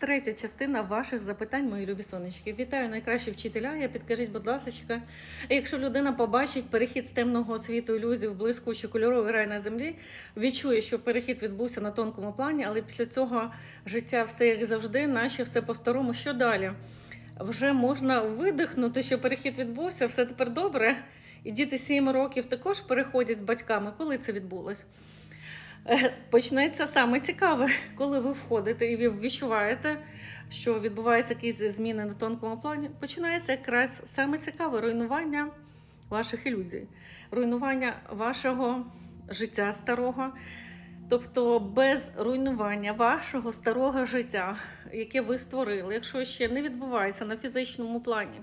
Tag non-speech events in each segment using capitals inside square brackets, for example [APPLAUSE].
Третя частина ваших запитань, мої любі сонечки. Вітаю найкращі вчителя. Я підкажіть, будь ласка, якщо людина побачить перехід з темного світу ілюзію в блискучий кольоровий рай на землі, відчує, що перехід відбувся на тонкому плані, але після цього життя все як завжди, наче все по-старому. Що далі? Вже можна видихнути, що перехід відбувся, все тепер добре. І діти 7 років також переходять з батьками. Коли це відбулось? [LAUGHS] Почнеться саме цікаве, коли ви входите і відчуваєте, що відбуваються якісь зміни на тонкому плані. Починається якраз саме цікаве руйнування ваших ілюзій, руйнування вашого життя старого. Тобто без руйнування вашого старого життя, яке ви створили, якщо ще не відбувається на фізичному плані,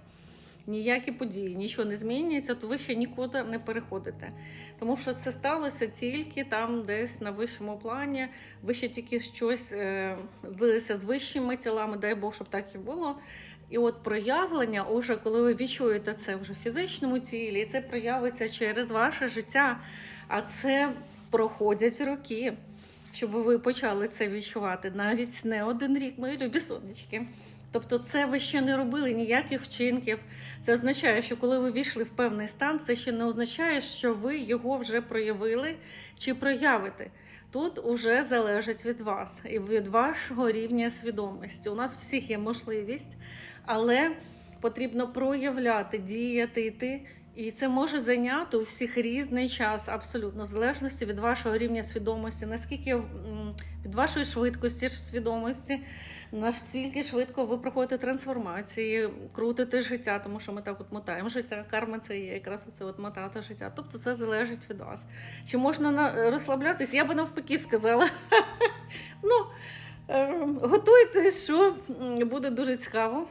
ніякі події, нічого не змінюється, то ви ще нікуди не переходите. Тому що це сталося тільки там, десь на вищому плані. Ви ще тільки щось е, злилися з вищими тілами, дай Бог, щоб так і було. І от проявлення, уже коли ви відчуєте це вже в фізичному тілі, і це проявиться через ваше життя. А це проходять роки, щоб ви почали це відчувати. Навіть не один рік, мої любі сонечки. Тобто, це ви ще не робили ніяких вчинків. Це означає, що коли ви війшли в певний стан, це ще не означає, що ви його вже проявили чи проявите. Тут уже залежить від вас і від вашого рівня свідомості. У нас у всіх є можливість, але потрібно проявляти, діяти, йти. І це може зайняти у всіх різний час, абсолютно, в залежності від вашого рівня свідомості, наскільки від вашої швидкості свідомості, наскільки швидко ви проходите трансформації, крутите життя, тому що ми так от мотаємо життя. Карма це є якраз це от мотати життя. Тобто це залежить від вас. Чи можна на- розслаблятись? Я би навпаки сказала. [LAUGHS] Ну, е, готуйтесь, що буде дуже цікаво.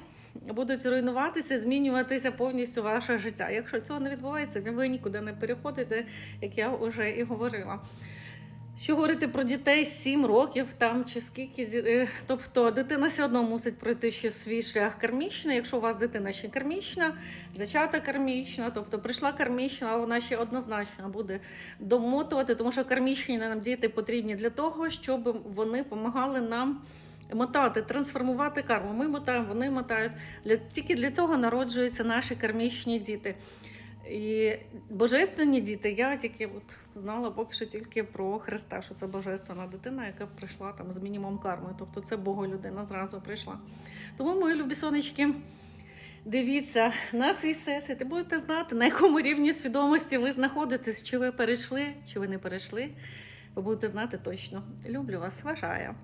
Будуть руйнуватися, змінюватися повністю ваше життя. Якщо цього не відбувається, ви нікуди не переходите, як я вже і говорила. Що говорити про дітей 7 років там чи скільки, е, тобто дитина все одно мусить пройти ще свій шлях кармічний. Якщо у вас дитина ще кармічна, зачата кармічна, тобто прийшла кармічна, вона ще однозначно буде домотувати, тому що кармічні нам діти потрібні для того, щоб вони допомагали нам мотати, трансформувати карму. Ми мотаємо, вони мотають. Для, тільки для цього народжуються наші кармічні діти. І божественні діти, я тільки от знала поки що тільки про Христа, що це божественна дитина, яка прийшла там з мінімум карми. Тобто це Боголюдина зразу прийшла. Тому, мої любі сонечки, дивіться на свій всесвіт і будете знати, на якому рівні свідомості ви знаходитесь, чи ви перейшли, чи ви не перейшли. Ви будете знати точно. Люблю вас, вважаю.